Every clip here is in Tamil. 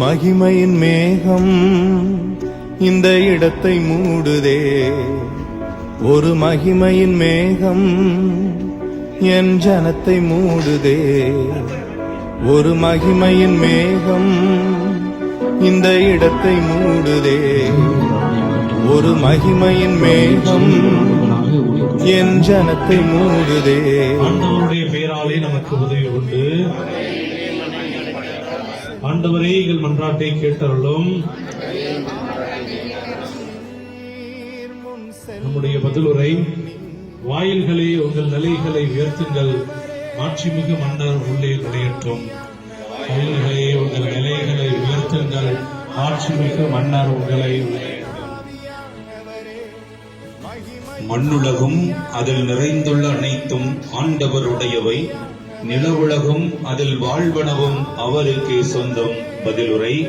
மகிமையின் மேகம் இந்த இடத்தை மூடுதே. ஒரு மகிமையின் மேகம் என் ஜனத்தை மூடுதே. ஒரு மகிமையின் மேகம் இந்த இடத்தை மூடுதே. ஒரு மகிமையின் மேகம் என் ஜனத்தை மூடுதே. ஆண்டவருடைய பெயராலே நமக்கு உதவி உண்டு. ஆண்டவரே எங்கள் மன்றாட்டை கேட்டருளும். நம்முடைய பதிலுரை வாயில்களே உங்கள் நிலைகளை உயர்த்துங்கள். மாட்சிமிகு மன்னர் உள்ளே நுழையட்டும் வாயில்களே உங்கள் நிலைகளை உயர்த்துங்கள். மாட்சிமிகு மன்னர் உங்களை மண்ணுலகும் அதில் நிறைந்துள்ள அனைத்தும் ஆண்டவருடையவை. நிலவுலகும் அதில் வாழ்வனவும் அவருக்கே சொந்தம். பதிலுரை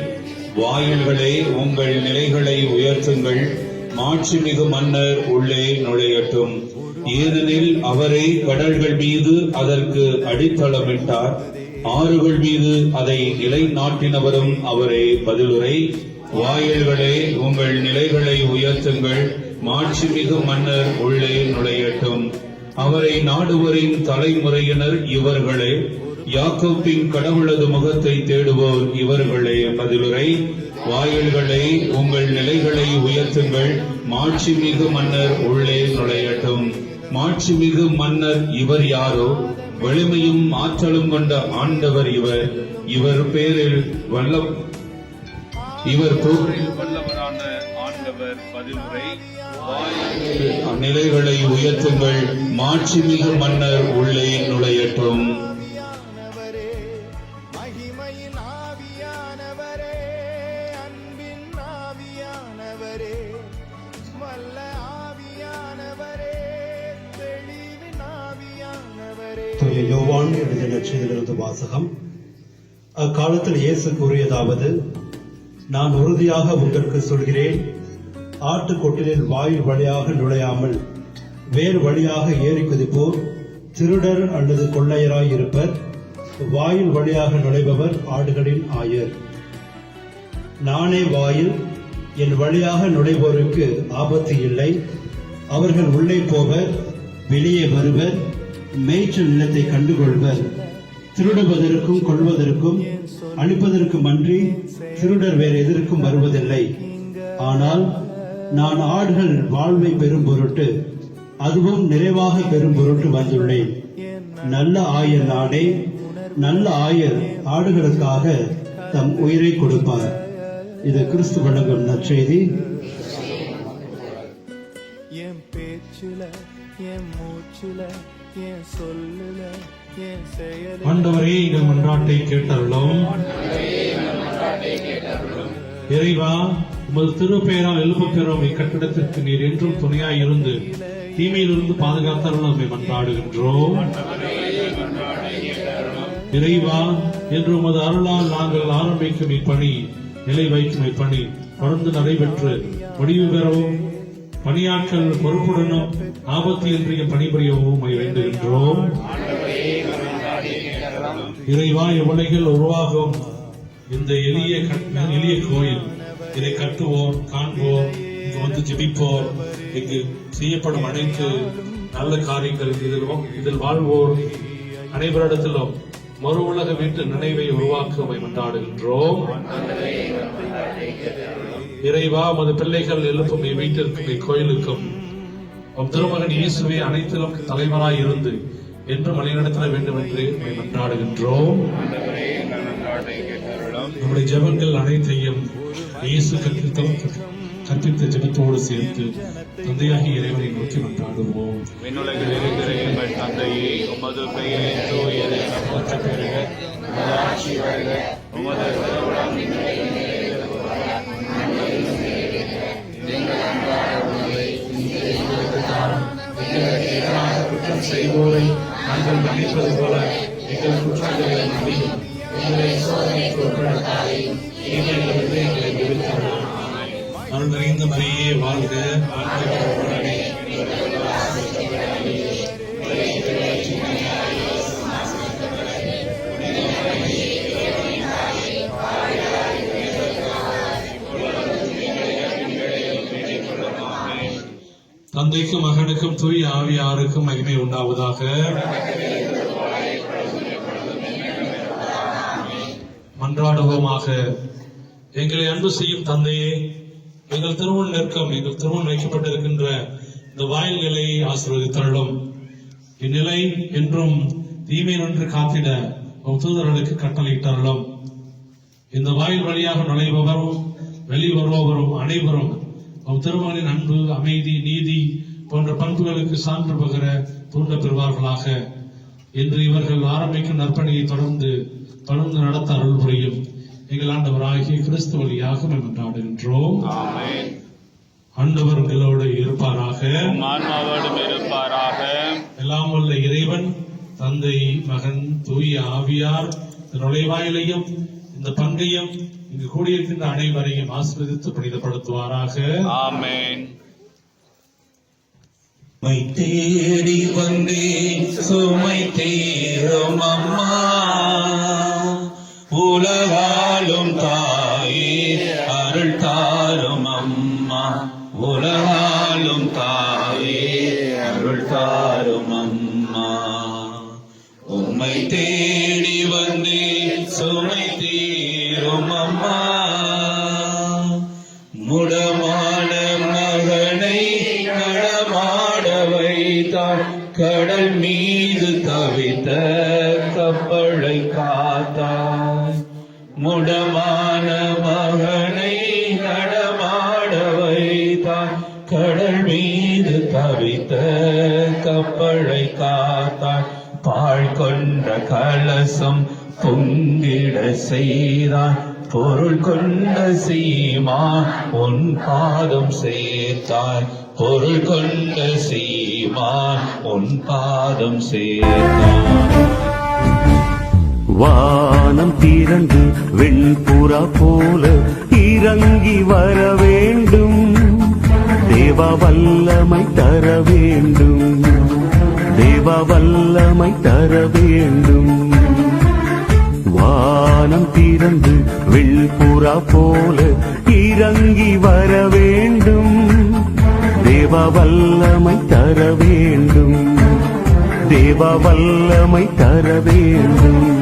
வாயில்களே உங்கள் நிலைகளை உயர்த்துங்கள். மாட்சிமிகு மன்னர் உள்ளே நுழையட்டும். ஏனெனில் அவரே கடல்கள் மீது அதற்கு அடித்தளமிட்டார். ஆறுகள் மீது அதை நிலைநாட்டினவரும் அவரே. பதிலுரை வாயில்களே உங்கள் நிலைகளை உயர்த்துங்கள். மாட்சிமிகு மன்னர் உள்ளே நுழையட்டும். அவரை நாடுவரின் தலைமுறையினர் இவர்களே. யாக்கோப்பின் கடவுளது முகத்தை தேடுவோர் இவர்களே. பதிலுரை வாயில்களை உங்கள் நிலைகளை உயர்த்துங்கள். மாட்சிமிகு மன்னர் உள்ளே நுழையட்டும். மாட்சிமிகு மன்னர் இவர் யாரோ? வலிமையும் ஆற்றலும் கொண்ட ஆண்டவர் இவர். இவர் பேரில் வல்ல இவர் போரில் வல்லவரான ஆண்டவர். பதிலுரை நிலைகளை உயர்த்துங்கள். மாட்சிமிகு மன்னர் உள்ளே நுழையட்டும் ஆவியானவரே, மகிமையின் ஆவியானவரே அன்பின் ஆவியானவரே வல்ல ஆவியானவரே தெளிவின் ஆவியானவரே. தூய யோவான் எழுதிய நற்செய்தியிலிருந்து வாசகம். அக்காலத்தில் இயேசு கூறியதாவது நான் உறுதியாக உங்களுக்கு சொல்கிறேன் ஆட்டுக்கொட்டிலில் வாயில் வழியாக நுழையாமல் வேறு வழியாக ஏறி குதிப்போர் திருடர் அல்லது கொள்ளையராய் இருப்பர் வாயில் வழியாக நுழைபவர் ஆடுகளின் ஆயர். நானே வாயில் என் வழியாக நுழைவோருக்கு ஆபத்து இல்லை. அவர்கள் உள்ளே போவர் வெளியே வருவர் மேய்ச்சல் நிலத்தை கண்டுகொள்வர். திருடுவதற்கும் கொள்வதற்கும் அழிப்பதற்கும் அன்றி திருடர் வேறு எதற்கும் வருவதில்லை. ஆனால் நான் ஆடுகள் வாழ்வை பெறும் பொருட்டு அதுவும் நிறைவாக பெறும் பொருட்டு வந்துள்ளேன். நல்ல ஆயர் நானே நல்ல ஆயர் ஆடுகளுக்காக தம் உயிரை கொடுப்பார். இது கிறிஸ்து வழங்கும் நற்செய்தி. என் பேச்சுல என் மூச்சுல என் சொல்லுல என் செயல ஆண்டவரே எங்கள் மன்றாட்டை கேட்டருளும். இறைவா உமது திருப்பெயரால் எழுப்புகிறோம் பெறும் இக்கட்டிடத்திற்கு நீர் என்றும் துணையாய் இருந்து தீமையிலிருந்து பாதுகாத்தார்கள் நம்மை மன்றாடுகின்றோம். இறைவா என்று உமது அருளால் நாங்கள் ஆரம்பிக்கும் இப்பணி நிலை வைக்கும் இப்பணி தொடர்ந்து நடைபெற்று முடிவு பெறவும் பணியாற்றல் பொறுப்புடனும் ஆபத்து இன்றைய பணிபுரியவும் வேண்டுகின்றோம். இறைவா இவ்வுலகில் உருவாகும் இந்த எளிய கட்- எளிய கோயில். இதை கட்டுவோர் காண்போர் இங்கு வந்து ஜெபிப்போர் இங்கு செய்யப்படும் அனைத்து நல்ல காரியங்கள் இதில் இதில் வாழ்வோர் அனைவரிடத்திலும் மறு உலக வீட்டு நினைவை உருவாக்க கொண்டாடுகின்றோம் இறைவா மது பிள்ளைகள் எழுப்பும் இவ்வீட்டிற்கும் இக்கோயிலுக்கும் உம் திருமகன் இயேசுவை அனைத்திலும் தலைவராய் இருந்து என்று வழிநடத்த வேண்டும் என்று கொண்டாடுகின்றோம் நம்முடைய ஜபங்கள் அனைத்தையும் இயேசு கற்பித்த கற்பித்த ஜபத்தோடு சேர்த்து தந்தையாகி இறைவனை நோக்கி மன்றாடுவோம் தந்தையே உமது பெயரை தூயது போற்ற பெறுக ஆட்சி வருக. உமது குற்றம் செய்வோரை நாங்கள் மன்னிப்பது போல எங்கள் குற்றங்களை மன்னிக்கும் எங்களை எங்களை விடுத்தலாம் அருள் நிறைந்த மரியே வாழ்க தந்தைக்கும் மகனுக்கும் தூய் ஆவியாருக்கும் மகிமை உண்டாவதாக. மன்றாடுவோமாக எங்களை அன்பு செய்யும் தந்தையே எங்கள் திருமண் நெருக்கம் எங்கள் திருமண் வைக்கப்பட்டிருக்கின்ற இந்த வாயில்களை ஆசீர்வதித்தள்ளும் இந்நிலை என்றும் தீமை நின்று காத்திட உம் தூதர்களுக்கு கட்டளையிட்டார்களும் இந்த வாயில் வழியாக நுழைபவரும் வெளிவருபவரும் அனைவரும் உம் திருமகளின் அன்பு அமைதி நீதி போன்ற பண்புகளுக்கு சான்று பகிர தூண்ட பெறுவார்களாக. இன்று இவர்கள் ஆரம்பிக்கும் நற்பணியை தொடர்ந்து தொடர்ந்து நடத்த அருள் புரியும். எங்கள் ஆண்டவராகிய கிறிஸ்து வழியாக ஆமென். ஆண்டவர் உங்களோடு இருப்பாராக. இருப்பாராக. எல்லாம் வல்ல இறைவன் தந்தை மகன் தூய ஆவியார் நுழைவாயிலையும் இந்த பங்கையும் இங்கு கூடியிருக்கின்ற அனைவரையும் ஆசீர்வதித்து புனிதப்படுத்துவாராக. ஆமென். மை தேடி வந்தேன் சுமை தீரும் அம்மா. தேடி வந்தேன் சுமை தீரும் அம்மா. முடமான மகனை நடமாட வைத்தாள் கடல் மீது தவித்த கப்பலை காத்தான் முடமான மகனை நடமாட வைத்தாய் கடல் மீது தவித்த கப்பலை காத்தாய் கொண்ட கலசம் பொங்கிட செய்தாய் பொருள் கொண்ட சீமா உன் பாதம் சேர்த்தாய் பொருள் கொண்ட சீமா உன் பாதம் சேர்த்தாய் வானம் திறந்து வெண்புறா போல இறங்கி வர வேண்டும். தேவ வல்லமை தர வேண்டும். தேவ வல்லமை தர வேண்டும். வானம் திறந்து வெண்புறா போல இறங்கி வர வேண்டும். தேவ வல்லமை தர வேண்டும். தேவ வல்லமை தர வேண்டும்.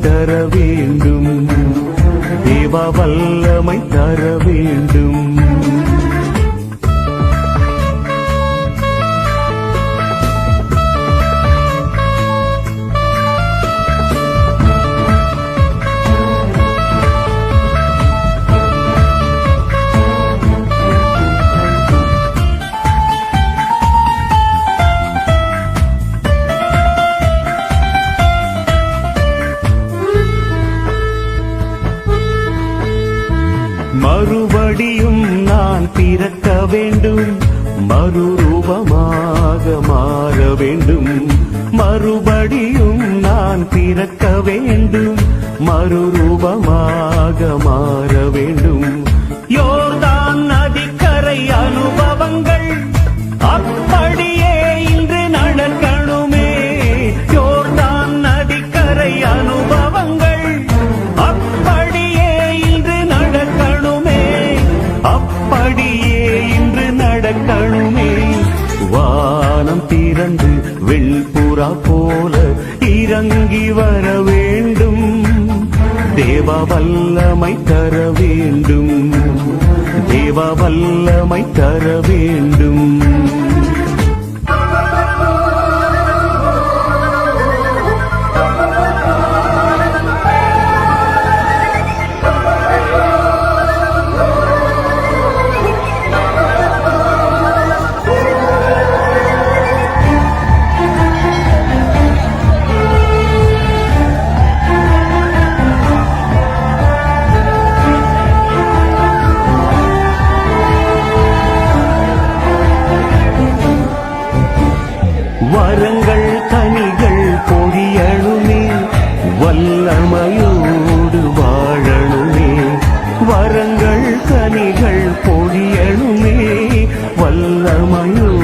தர வேண்டும். தேவ வல்லமை தர வேண்டும். மறுபடியும் நான் பிறக்க வேண்டும் மறுரூபமாக மாற வேண்டும். வர வேண்டும். தேவ வல்லமை தர வேண்டும். தேவ வல்லமை தர வேண்டும். Ramayu.